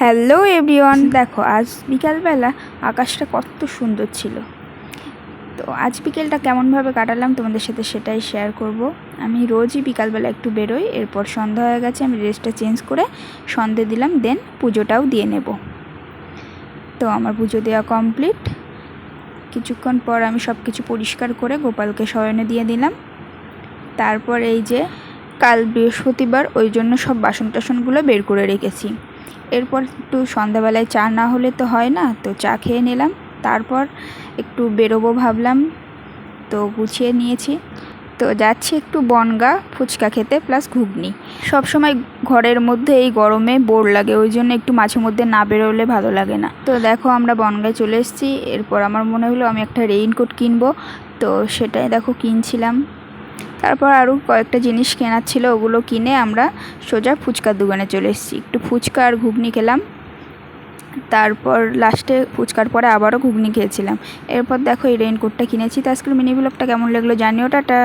Hello everyone, দেখো আজ বিকালবেলা আকাশটা কত সুন্দর ছিল। তো আজ বিকেলটা কেমনভাবে কাটালাম তোমাদের সাথে সেটাই শেয়ার করব। আমি রোজই বিকালবেলা একটু বেরোই, এরপর সন্ধ্যা হয়ে গেছে, আমি ড্রেসটা চেঞ্জ করে সন্ধে দিলাম দেন পুজোটাও দিয়ে নেব। তো আমার পুজো দেওয়া কমপ্লিট কিছুক্ষণ পর আমি সব কিছু পরিষ্কার করে গোপালকে শয়নে দিয়ে দিলাম। তারপর এই যে কাল বৃহস্পতিবার, ওই জন্য সব বাসন টাসনগুলো বের করে রেখেছি। এরপর একটু সন্ধ্যাবেলায় চা না হলে তো হয় না, তো চা খেয়ে নিলাম। তারপর একটু বেরোবো ভাবলাম, তো গুছিয়ে নিয়েছি। তো যাচ্ছি একটু বনগা ফুচকা খেতে প্লাস ঘুগনি। সবসময় ঘরের মধ্যে এই গরমে বোর লাগে, ওই জন্য একটু মাঝে মধ্যে না বেরোলে ভালো লাগে না। তো দেখো আমরা বনগায় চলে এসেছি, এরপর আমার মনে হলো আমি একটা রেইনকোট কিনবো, তো সেটাই দেখো কিনছিলাম। তারপর আরও কয়েকটা জিনিস কেনার ছিল, ওগুলো কিনে আমরা সোজা ফুচকার দোকানে চলে এসেছি। একটু ফুচকা আর ঘুগনি খেলাম। তারপর লাস্টে ফুচকার পরে আবারও ঘুগনি খেয়েছিলাম। এরপর দেখো এই রেইনকোটটা কিনেছি। তো আজকের মিনি ব্লগটা কেমন লাগল জানিও। টাটা!